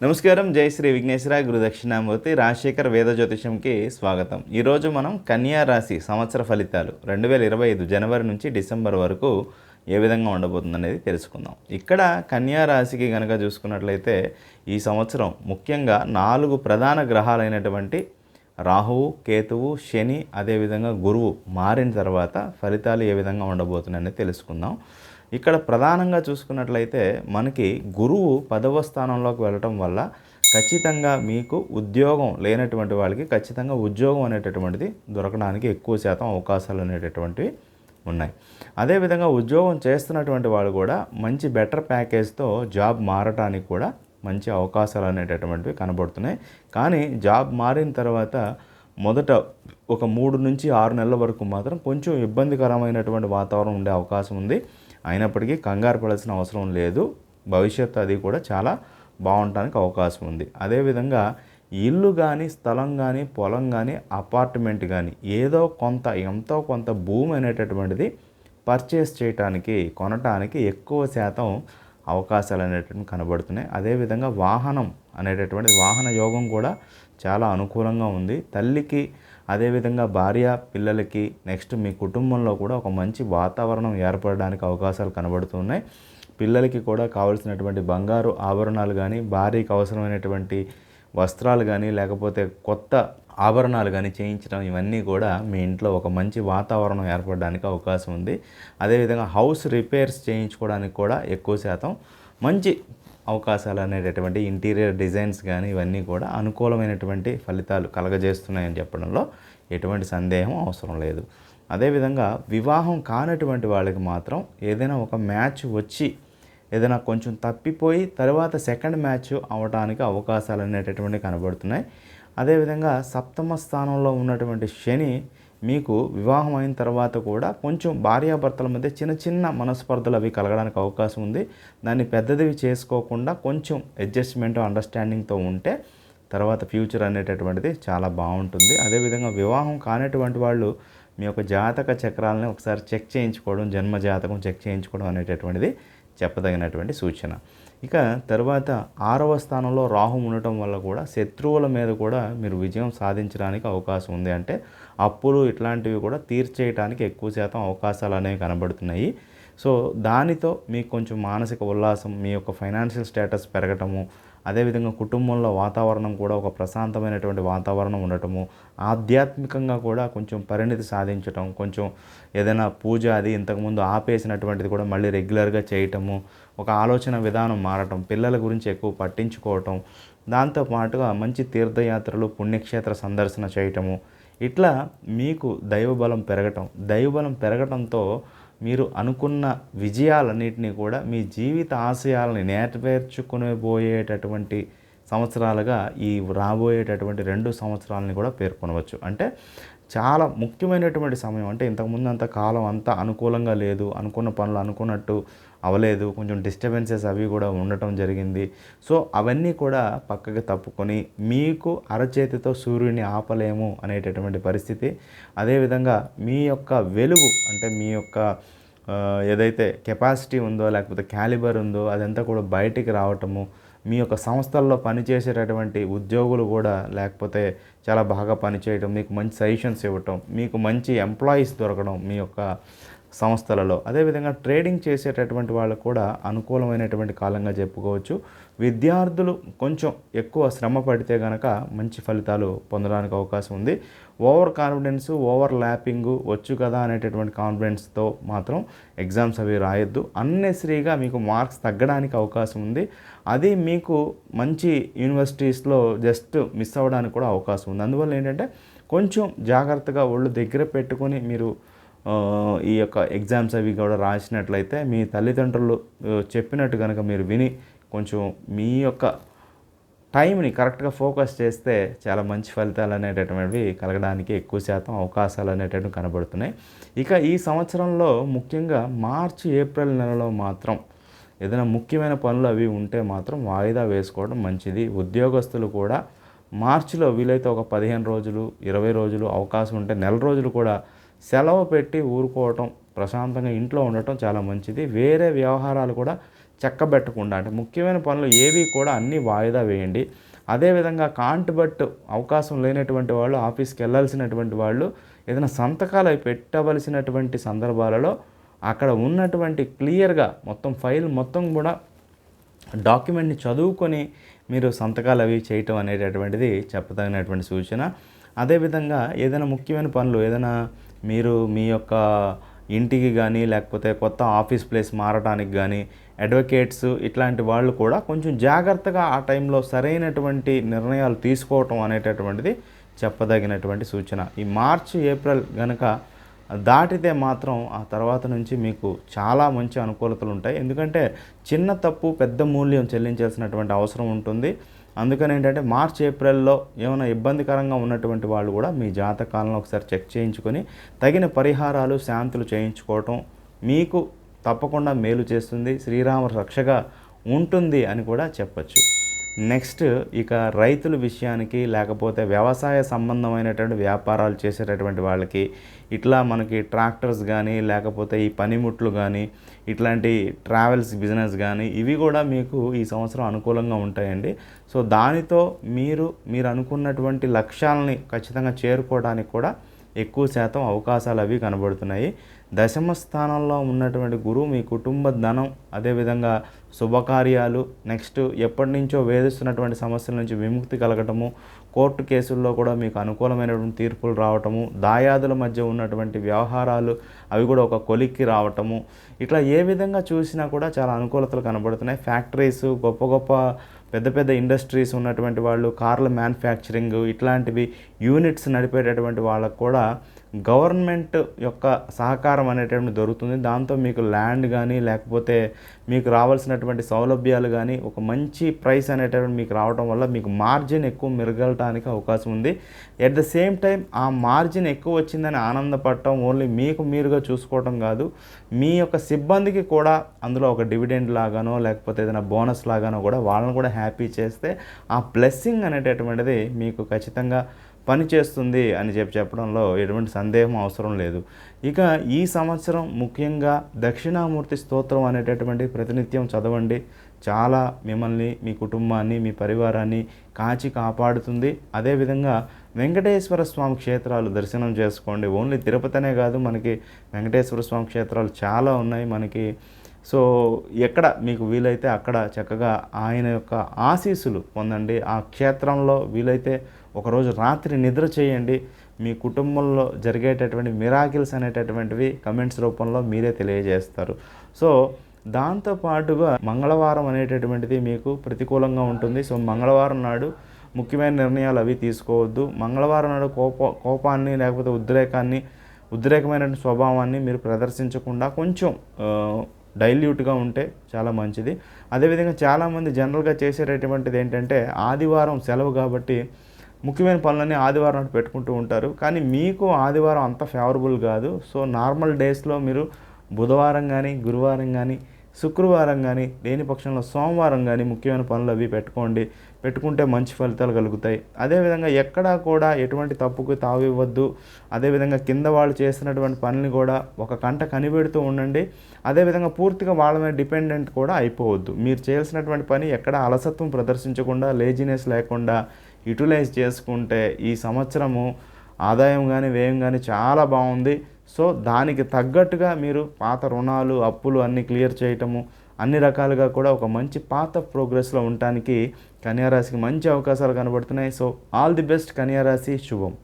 నమస్కారం జై శ్రీ విఘ్నేశ్వర గురుదక్షిణామూర్తి రాజశేఖర్ వేద జ్యోతిషంకి స్వాగతం. ఈరోజు మనం కన్యా రాశి సంవత్సర ఫలితాలు రెండు వేల ఇరవై ఐదు జనవరి నుంచి డిసెంబర్ వరకు ఏ విధంగా ఉండబోతుంది అనేది తెలుసుకుందాం. ఇక్కడ కన్యా రాశికి కనుక చూసుకున్నట్లయితే ఈ సంవత్సరం ముఖ్యంగా నాలుగు ప్రధాన గ్రహాలైనటువంటి రాహువు కేతువు శని అదేవిధంగా గురువు మారిన తర్వాత ఫలితాలు ఏ విధంగా ఉండబోతున్నాయని తెలుసుకుందాం. ఇక్కడ ప్రధానంగా చూసుకున్నట్లయితే మనకి గురువు పదవ స్థానంలోకి వెళ్ళటం వల్ల ఖచ్చితంగా మీకు ఉద్యోగం లేనటువంటి వాళ్ళకి ఖచ్చితంగా ఉద్యోగం అనేటటువంటిది దొరకడానికి ఎక్కువ శాతం అవకాశాలు అనేటటువంటివి ఉన్నాయి. అదేవిధంగా ఉద్యోగం చేస్తున్నటువంటి వాళ్ళు కూడా మంచి బెటర్ ప్యాకేజ్తో జాబ్ మారటానికి కూడా మంచి అవకాశాలు అనేటటువంటివి కనబడుతున్నాయి. కానీ జాబ్ మారిన తర్వాత మొదట ఒక మూడు నుంచి ఆరు నెలల వరకు మాత్రం కొంచెం ఇబ్బందికరమైనటువంటి వాతావరణం ఉండే అవకాశం ఉంది. అయినప్పటికీ కంగారు పడాల్సిన అవసరం లేదు. భవిష్యత్తు అది కూడా చాలా బాగుండటానికి అవకాశం ఉంది. అదేవిధంగా ఇల్లు కానీ స్థలం కానీ పొలం కానీ అపార్ట్మెంట్ కానీ ఏదో కొంత ఎంతో కొంత భూమి అనేటటువంటిది పర్చేస్ చేయటానికి కొనటానికి ఎక్కువ శాతం అవకాశాలు అనేటటువంటి కనబడుతున్నాయి. అదేవిధంగా వాహనం అనేటటువంటి వాహన యోగం కూడా చాలా అనుకూలంగా ఉంది. తల్లికి అదేవిధంగా భార్య పిల్లలకి నెక్స్ట్ మీ కుటుంబంలో కూడా ఒక మంచి వాతావరణం ఏర్పడడానికి అవకాశాలు కనబడుతున్నాయి. పిల్లలకి కూడా కావలసినటువంటి బంగారు ఆభరణాలు కానీ భార్యకి అవసరమైనటువంటి వస్త్రాలు కానీ లేకపోతే కొత్త ఆభరణాలు కానీ చేయించడం ఇవన్నీ కూడా మీ ఇంట్లో ఒక మంచి వాతావరణం ఏర్పడడానికి అవకాశం ఉంది. అదేవిధంగా హౌస్ రిపేర్స్ చేయించుకోవడానికి కూడా ఎక్కువ శాతం మంచి అవకాశాలు అనేటటువంటి ఇంటీరియర్ డిజైన్స్ కానీ ఇవన్నీ కూడా అనుకూలమైనటువంటి ఫలితాలు కలగజేస్తున్నాయని చెప్పడంలో ఎటువంటి సందేహం అవసరం లేదు. అదేవిధంగా వివాహం కానటువంటి వాళ్ళకి మాత్రం ఏదైనా ఒక మ్యాచ్ వచ్చి ఏదైనా కొంచెం తప్పిపోయి తర్వాత సెకండ్ మ్యాచ్ అవడానికి అవకాశాలు అనేటటువంటి కనబడుతున్నాయి. అదేవిధంగా సప్తమ స్థానంలో ఉన్నటువంటి శని మీకు వివాహం అయిన తర్వాత కూడా కొంచెం భార్యాభర్తల మధ్య చిన్న చిన్న మనస్పర్ధలు అవి కలగడానికి అవకాశం ఉంది. దాన్ని పెద్దదివి చేసుకోకుండా కొంచెం అడ్జస్ట్మెంట్ అండర్స్టాండింగ్తో ఉంటే తర్వాత ఫ్యూచర్ అనేటటువంటిది చాలా బాగుంటుంది. అదేవిధంగా వివాహం కానటువంటి వాళ్ళు మీ యొక్క జాతక చక్రాలని ఒకసారి చెక్ చేయించుకోవడం జన్మ జాతకం చెక్ చేయించుకోవడం అనేటటువంటిది చెప్పదగినటువంటి సూచన. ఇక తర్వాత ఆరవ స్థానంలో రాహు ఉండటం వల్ల కూడా శత్రువుల మీద కూడా మీరు విజయం సాధించడానికి అవకాశం ఉంది. అంటే అప్పులు ఇట్లాంటివి కూడా తీర్చేయడానికి ఎక్కువ శాతం అవకాశాలు అనేవి కనబడుతున్నాయి. సో దానితో మీకు కొంచెం మానసిక ఉల్లాసం మీ యొక్క ఫైనాన్షియల్ స్టేటస్ పెరగటము అదేవిధంగా కుటుంబంలో వాతావరణం కూడా ఒక ప్రశాంతమైనటువంటి వాతావరణం ఉండటము ఆధ్యాత్మికంగా కూడా కొంచెం పరిణితి సాధించటం కొంచెం ఏదైనా పూజ అది ఇంతకుముందు ఆపేసినటువంటిది కూడా మళ్ళీ రెగ్యులర్గా చేయటము ఒక ఆలోచన విధానం మారటం పిల్లల గురించి ఎక్కువ పట్టించుకోవటం దాంతో పాటుగా మంచి తీర్థయాత్రలు పుణ్యక్షేత్ర సందర్శన చేయటము. ఇట్లా మీకు దైవబలం పెరగటం దైవబలం పెరగటంతో మీరు అనుకున్న విజయాలన్నింటినీ కూడా మీ జీవిత ఆశయాలని నెరవేర్చుకునే సంవత్సరాలుగా ఈ రాబోయేటటువంటి రెండు సంవత్సరాలని కూడా పేర్కొనవచ్చు. అంటే చాలా ముఖ్యమైనటువంటి సమయం. అంటే ఇంతకుముందు అంత కాలం అంతా అనుకూలంగా లేదు. అనుకున్న పనులు అనుకున్నట్టు అవలేదు కొంచెం డిస్టర్బెన్సెస్ అవి కూడా ఉండటం జరిగింది. సో అవన్నీ కూడా పక్కకి తప్పుకొని మీకు అరచేతితో సూర్యుని ఆపలేము అనేటటువంటి పరిస్థితి. అదేవిధంగా మీ యొక్క వెలుగు అంటే మీ యొక్క ఏదైతే కెపాసిటీ ఉందో లేకపోతే క్యాలిబర్ ఉందో అదంతా కూడా బయటికి రావటము మీ యొక్క సంస్థల్లో పనిచేసేటటువంటి ఉద్యోగులు కూడా లేకపోతే చాలా బాగా పనిచేయటం మీకు మంచి సజెషన్స్ ఇవ్వటం మీకు మంచి ఎంప్లాయీస్ దొరకడం మీ యొక్క సంస్థలలో. అదేవిధంగా ట్రేడింగ్ చేసేటటువంటి వాళ్ళకు కూడా అనుకూలమైనటువంటి కాలంగా చెప్పుకోవచ్చు. విద్యార్థులు కొంచెం ఎక్కువ శ్రమ పడితే కనుక మంచి ఫలితాలు పొందడానికి అవకాశం ఉంది. ఓవర్ కాన్ఫిడెన్స్ ఓవర్ ల్యాపింగ్ వచ్చు కదా అనేటటువంటి కాన్ఫిడెన్స్తో మాత్రం ఎగ్జామ్స్ అవి రాయొద్దు. అన్నెసరీగా మీకు మార్క్స్ తగ్గడానికి అవకాశం ఉంది. అది మీకు మంచి యూనివర్సిటీస్లో జస్ట్ మిస్ అవ్వడానికి కూడా అవకాశం ఉంది. అందువల్ల ఏంటంటే కొంచెం జాగ్రత్తగా ఒళ్ళు దగ్గర పెట్టుకొని మీరు ఈ యొక్క ఎగ్జామ్స్ అవి కూడా రాసినట్లయితే మీ తల్లిదండ్రులు చెప్పినట్టు కనుక మీరు విని కొంచెం మీ యొక్క టైంని కరెక్ట్గా ఫోకస్ చేస్తే చాలా మంచి ఫలితాలు అనేటటువంటివి కలగడానికి ఎక్కువ శాతం అవకాశాలు అనేటటువంటి కనబడుతున్నాయి. ఇక ఈ సంవత్సరంలో ముఖ్యంగా మార్చి ఏప్రిల్ నెలలో మాత్రం ఏదైనా ముఖ్యమైన పనులు అవి ఉంటే మాత్రం వాయిదా వేసుకోవడం మంచిది. ఉద్యోగస్తులు కూడా మార్చిలో వీలైతే ఒక పదిహేను రోజులు ఇరవై రోజులు అవకాశం ఉంటే నెల రోజులు కూడా సెలవు పెట్టి ఊరుకోవటం ప్రశాంతంగా ఇంట్లో ఉండటం చాలా మంచిది. వేరే వ్యవహారాలు కూడా చెక్కబెట్టకుండా అంటే ముఖ్యమైన పనులు ఏవి కూడా అన్నీ వాయిదా వేయండి. అదేవిధంగా కాంట్బట్ అవకాశం లేనటువంటి వాళ్ళు ఆఫీస్కి వెళ్ళాల్సినటువంటి వాళ్ళు ఏదైనా సంతకాలు అవి పెట్టవలసినటువంటి సందర్భాలలో అక్కడ ఉన్నటువంటి క్లియర్గా మొత్తం ఫైల్ మొత్తం కూడా డాక్యుమెంట్ని చదువుకొని మీరు సంతకాలు అవి చేయటం అనేటటువంటిది చెప్పదగినటువంటి సూచన. అదేవిధంగా ఏదైనా ముఖ్యమైన పనులు ఏదైనా మీరు మీ యొక్క ఇంటికి కానీ లేకపోతే కొత్త ఆఫీస్ ప్లేస్ మారడానికి కానీ అడ్వకేట్స్ ఇట్లాంటి వాళ్ళు కూడా కొంచెం జాగ్రత్తగా ఆ టైంలో సరైనటువంటి నిర్ణయాలు తీసుకోవటం అనేటటువంటిది చెప్పదగినటువంటి సూచన. ఈ మార్చ్ ఏప్రిల్ గనక దాటితే మాత్రం ఆ తర్వాత నుంచి మీకు చాలా మంచి అనుకూలతలు ఉంటాయి. ఎందుకంటే చిన్న తప్పు పెద్ద మూల్యం చెల్లించాల్సినటువంటి అవసరం ఉంటుంది. అందుకని ఏంటంటే మార్చ్ ఏప్రిల్లో ఏమైనా ఇబ్బందికరంగా ఉన్నటువంటి వాళ్ళు కూడా మీ జాతకాలను ఒకసారి చెక్ చేయించుకొని తగిన పరిహారాలు శాంతులు చేయించుకోవటం మీకు తప్పకుండా మేలు చేస్తుంది శ్రీరామ రక్షగా ఉంటుంది అని కూడా చెప్పచ్చు. నెక్స్ట్ ఇక రైతుల విషయానికి లేకపోతే వ్యవసాయ సంబంధమైనటువంటి వ్యాపారాలు చేసేటటువంటి వాళ్ళకి ఇట్లా మనకి ట్రాక్టర్స్ కానీ లేకపోతే ఈ పనిముట్లు కానీ ఇట్లాంటి ట్రావెల్స్ బిజినెస్ కానీ ఇవి కూడా మీకు ఈ సంవత్సరం అనుకూలంగా ఉంటాయండి. సో దానితో మీరు మీరు అనుకున్నటువంటి లక్ష్యాలని ఖచ్చితంగా చేరుకోవడానికి కూడా ఎక్కువ శాతం అవకాశాలు అవి కనబడుతున్నాయి. దశమ స్థానంలో ఉన్నటువంటి గురువు మీ కుటుంబ ధనం అదేవిధంగా శుభకార్యాలు నెక్స్ట్ ఎప్పటి నుంచో వేధిస్తున్నటువంటి సమస్యల నుంచి విముక్తి కలగటము కోర్టు కేసుల్లో కూడా మీకు అనుకూలమైనటువంటి తీర్పులు రావటము దాయాదుల మధ్య ఉన్నటువంటి వ్యవహారాలు అవి కూడా ఒక కొలిక్కి రావటము. ఇట్లా ఏ విధంగా చూసినా కూడా చాలా అనుకూలతలు కనబడుతున్నాయి. ఫ్యాక్టరీస్ గొప్ప గొప్ప పెద్ద పెద్ద ఇండస్ట్రీస్ ఉన్నటువంటి వాళ్ళు కార్ల మ్యానుఫ్యాక్చరింగ్ ఇట్లాంటివి యూనిట్స్ నడిపేటటువంటి వాళ్ళకు కూడా గవర్నమెంట్ యొక్క సహకారం అనేటువంటి దొరుకుతుంది. దాంతో మీకు ల్యాండ్ కానీ లేకపోతే మీకు రావాల్సినటువంటి సౌలభ్యాలు కానీ ఒక మంచి ప్రైస్ అనేటటువంటి మీకు రావడం వల్ల మీకు మార్జిన్ ఎక్కువ మెరుగలటానికి అవకాశం ఉంది. ఎట్ ద సేమ్ టైం ఆ మార్జిన్ ఎక్కువ వచ్చిందని ఆనందపడటం ఓన్లీ మీకు మీరుగా చూసుకోవటం కాదు. మీ యొక్క సిబ్బందికి కూడా అందులో ఒక డివిడెండ్ లాగానో లేకపోతే ఏదైనా బోనస్ లాగానో కూడా వాళ్ళని కూడా హ్యాపీ చేస్తే ఆ బ్లెస్సింగ్ అనేటటువంటిది మీకు ఖచ్చితంగా పనిచేస్తుంది అని చెప్పి చెప్పడంలో ఎటువంటి సందేహం అవసరం లేదు. ఇక ఈ సంవత్సరం ముఖ్యంగా దక్షిణామూర్తి స్తోత్రం అనేటటువంటి ప్రతినిత్యం చదవండి. చాలా మిమ్మల్ని మీ కుటుంబాన్ని మీ పరివారాన్ని కాచి కాపాడుతుంది. అదేవిధంగా వెంకటేశ్వర స్వామి క్షేత్రాలు దర్శనం చేసుకోండి. ఓన్లీ తిరుపతినే కాదు మనకి వెంకటేశ్వర స్వామి క్షేత్రాలు చాలా ఉన్నాయి మనకి. సో ఎక్కడ మీకు వీలైతే అక్కడ చక్కగా ఆయన యొక్క ఆశీస్సులు పొందండి. ఆ క్షేత్రంలో వీలైతే ఒకరోజు రాత్రి నిద్ర చేయండి. మీ కుటుంబంలో జరిగేటటువంటి మిరాకిల్స్ అనేటటువంటివి కమెంట్స్ రూపంలో మీరే తెలియజేస్తారు. సో దాంతోపాటుగా మంగళవారం అనేటటువంటిది మీకు ప్రతికూలంగా ఉంటుంది. సో మంగళవారం నాడు ముఖ్యమైన నిర్ణయాలు అవి తీసుకోవద్దు. మంగళవారం నాడు కోప కోపాన్ని లేకపోతే ఉద్రేకాన్ని ఉద్రేకమైన స్వభావాన్ని మీరు ప్రదర్శించకుండా కొంచెం డైల్యూట్గా ఉంటే చాలా మంచిది. అదేవిధంగా చాలామంది జనరల్గా చేసేటటువంటిది ఏంటంటే ఆదివారం సెలవు కాబట్టి ముఖ్యమైన పనులన్నీ ఆదివారం నాడు పెట్టుకుంటూ ఉంటారు. కానీ మీకు ఆదివారం అంత ఫేవరబుల్ కాదు. సో నార్మల్ డేస్లో మీరు బుధవారం కానీ గురువారం కానీ శుక్రవారం కానీ లేని పక్షంలో సోమవారం కానీ ముఖ్యమైన పనులు అవి పెట్టుకోండి. పెట్టుకుంటే మంచి ఫలితాలు కలుగుతాయి. అదేవిధంగా ఎక్కడా కూడా ఎటువంటి తప్పుకు తావివ్వద్దు అదేవిధంగా కింద వాళ్ళు చేసినటువంటి పనులు కూడా ఒక కంట కనిపెడుతూ ఉండండి. అదేవిధంగా పూర్తిగా వాళ్ళ మీద డిపెండెంట్ కూడా అయిపోవద్దు. మీరు చేయాల్సినటువంటి పని ఎక్కడ అలసత్వం ప్రదర్శించకుండా లేజినెస్ లేకుండా యూటిలైజ్ చేసుకుంటే ఈ సంవత్సరము ఆదాయం కానీ వ్యయం కానీ చాలా బాగుంది. సో దానికి తగ్గట్టుగా మీరు పాత రుణాలు అప్పులు అన్నీ క్లియర్ చేయటము అన్ని రకాలుగా కూడా ఒక మంచి పాత ప్రోగ్రెస్లో ఉండటానికి కన్యారాశికి మంచి అవకాశాలు కనబడుతున్నాయి. సో ఆల్ ది బెస్ట్ కన్యారాశి శుభం.